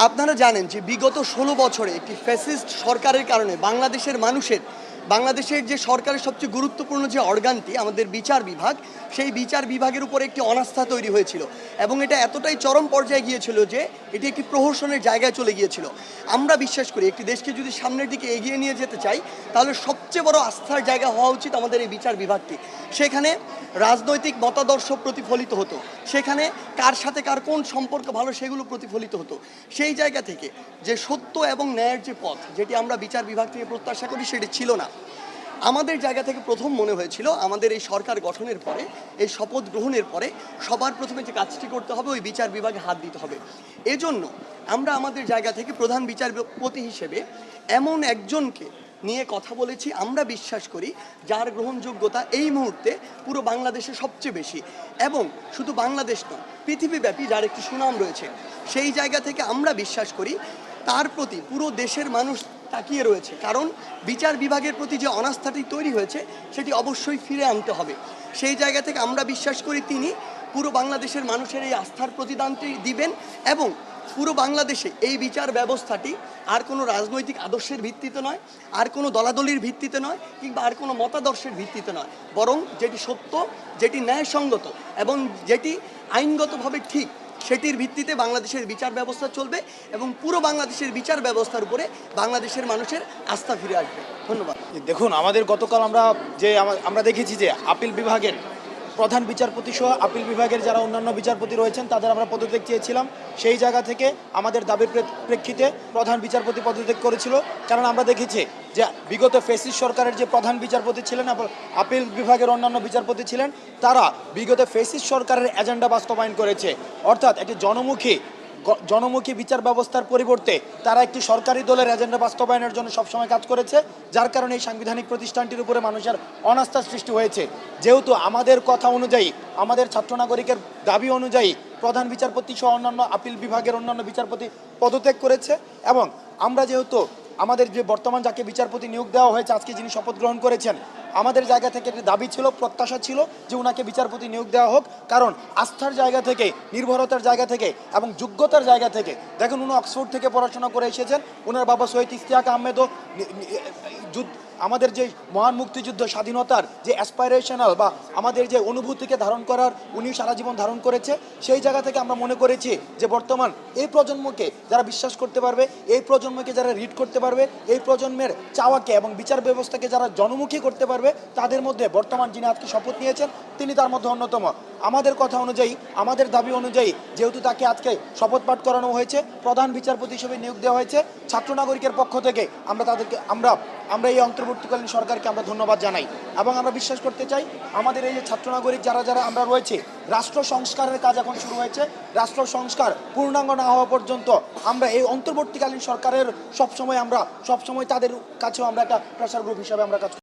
আপনারা জানেন যে বিগত ষোলো বছরে একটি ফ্যাসিস্ট সরকারের কারণে বাংলাদেশের মানুষের বাংলাদেশের যে সরকারের সবচেয়ে গুরুত্বপূর্ণ যে অর্গানটি, আমাদের বিচার বিভাগ, সেই বিচার বিভাগের উপর একটি অনাস্থা তৈরি হয়েছিল এবং এটা এতটাই চরম পর্যায়ে গিয়েছিল যে এটি একটি প্রহসনের জায়গায় চলে গিয়েছিল। আমরা বিশ্বাস করি একটি দেশকে যদি সামনের দিকে এগিয়ে নিয়ে যেতে চাই, তাহলে সবচেয়ে বড় আস্থার জায়গা হওয়া উচিত আমাদের এই বিচার বিভাগটি। সেখানে রাজনৈতিক মতাদর্শ প্রতিফলিত হতো। সেখানে কার সাথে কার কোন সম্পর্ক ভালো সেগুলো প্রতিফলিত হতো। সেই জায়গা থেকে যে সত্য এবং ন্যায়ের যে পথ, যেটি আমরা বিচার বিভাগ থেকে প্রত্যাশা করি, সেটি ছিল না। আমাদের জায়গা থেকে প্রথম মনে হয়েছিল আমাদের এই সরকার গঠনের পরে, এই শপথ গ্রহণের পরে সবার প্রথমে যে কাজটি করতে হবে, ওই বিচার বিভাগে হাত দিতে হবে। এজন্য আমরা আমাদের জায়গা থেকে প্রধান বিচারপতি হিসেবে এমন একজনকে নিয়ে কথা বলেছি, আমরা বিশ্বাস করি যার গ্রহণযোগ্যতা এই মুহূর্তে পুরো বাংলাদেশে সবচেয়ে বেশি। এবং শুধু বাংলাদেশ নয়, পৃথিবীব্যাপী যার একটি সুনাম রয়েছে, সেই জায়গা থেকে আমরা বিশ্বাস করি তার প্রতি পুরো দেশের মানুষ তাকিয়ে রয়েছে। কারণ বিচার বিভাগের প্রতি যে অনাস্থাটি তৈরি হয়েছে, সেটি অবশ্যই ফিরে আনতে হবে। সেই জায়গা থেকে আমরা বিশ্বাস করি তিনি পুরো বাংলাদেশের মানুষের এই আস্থার প্রতিদানটি দিবেন এবং পুরো বাংলাদেশে এই বিচার ব্যবস্থাটি আর কোনো রাজনৈতিক আদর্শের ভিত্তিতে নয়, আর কোনো দলাদলির ভিত্তিতে নয় কিংবা আর কোনো মতাদর্শের ভিত্তিতে নয়। বরং যেটি সত্য, যেটি ন্যায়সঙ্গত এবং যেটি আইনগতভাবে ঠিক সেটির ভিত্তিতে বাংলাদেশের বিচার ব্যবস্থা চলবে এবং পুরো বাংলাদেশের বিচার ব্যবস্থার উপরে বাংলাদেশের মানুষের আস্থা ফিরে আসবে। ধন্যবাদ। দেখুন, আমাদের গতকাল আমরা যে আমা- আমরা দেখেছি যে আপিল বিভাগের প্রধান বিচারপতি সহ আপিল বিভাগের যারা অন্যান্য বিচারপতি রয়েছেন, তাদের আমরা পদত্যাগ চেয়েছিলাম। সেই জায়গা থেকে আমাদের দাবির প্রেক্ষিতে প্রধান বিচারপতি পদত্যাগ করেছিল। কারণ আমরা দেখেছি যে বিগত ফেসিস সরকারের যে প্রধান বিচারপতি ছিলেন, আপ- আপিল বিভাগের অন্যান্য বিচারপতি ছিলেন, তারা বিগত ফেসিস সরকারের এজেন্ডা বাস্তবায়ন করেছে। অর্থাৎ একটি জনমুখী জনমুখী বিচার ব্যবস্থার পরিবর্তে তারা একটি সরকারি দলের এজেন্ডা বাস্তবায়নের জন্য সবসময় কাজ করেছে, যার কারণে এই সাংবিধানিক প্রতিষ্ঠানটির উপরে মানুষের অনাস্থা সৃষ্টি হয়েছে। যেহেতু আমাদের কথা অনুযায়ী, আমাদের ছাত্র নাগরিকের দাবি অনুযায়ী প্রধান বিচারপতি সহ অন্যান্য আপিল বিভাগের অন্যান্য বিচারপতি পদত্যাগ করেছে এবং আমরা যেহেতু আমাদের যে বর্তমান যাকে বিচারপতি নিয়োগ দেওয়া হয়েছে, আজকে যিনি শপথ গ্রহণ করেছেন আমাদের জায়গা থেকে একটি দাবি ছিল, প্রত্যাশা ছিল যে ওনাকে বিচারপতি নিয়োগ দেওয়া হোক। কারণ আস্থার জায়গা থেকে, নির্ভরতার জায়গা থেকে এবং যোগ্যতার জায়গা থেকে, দেখুন উনি অক্সফোর্ড থেকে পড়াশোনা করে এসেছেন। ওনার বাবা শহীদ ইস্তিয়াক আহমেদও আমাদের যে মহান মুক্তিযুদ্ধ স্বাধীনতার যে অ্যাসপাইরেশনাল বা আমাদের যে অনুভূতিকে ধারণ করার উনি সারা জীবন ধারণ করেছে, সেই জায়গা থেকে আমরা মনে করেছি যে বর্তমান এই প্রজন্মকে যারা বিশ্বাস করতে পারবে, এই প্রজন্মকে যারা রিড করতে পারবে, এই প্রজন্মের চাওয়াকে এবং বিচার ব্যবস্থাকে যারা জনমুখী করতে পারবে তাদের মধ্যে বর্তমান যিনি আজকে শপথ নিয়েছেন, তিনি তার মধ্যে অন্যতম। আমাদের কথা অনুযায়ী, আমাদের দাবি অনুযায়ী, যেহেতু তাকে আজকে শপথ পাঠ করানো হয়েছে, প্রধান বিচারপতি হিসেবে নিয়োগ দেওয়া হয়েছে, ছাত্র নাগরিকের পক্ষ থেকে আমরা তাদেরকে, আমরা আমরা এই অন্তর্বর্তীকালীন সরকারকে আমরা ধন্যবাদ জানাই। এবং আমরা বিশ্বাস করতে চাই, আমাদের এই যে ছাত্র নাগরিক যারা যারা আমরা রয়েছে, রাষ্ট্র সংস্কারের কাজ এখন শুরু হয়েছে, রাষ্ট্র সংস্কার পূর্ণাঙ্গ না হওয়া পর্যন্ত আমরা এই অন্তর্বর্তীকালীন সরকারের সবসময় আমরা, সবসময় তাদের কাছেও আমরা একটা প্রেশার গ্রুপ হিসাবে আমরা কাজ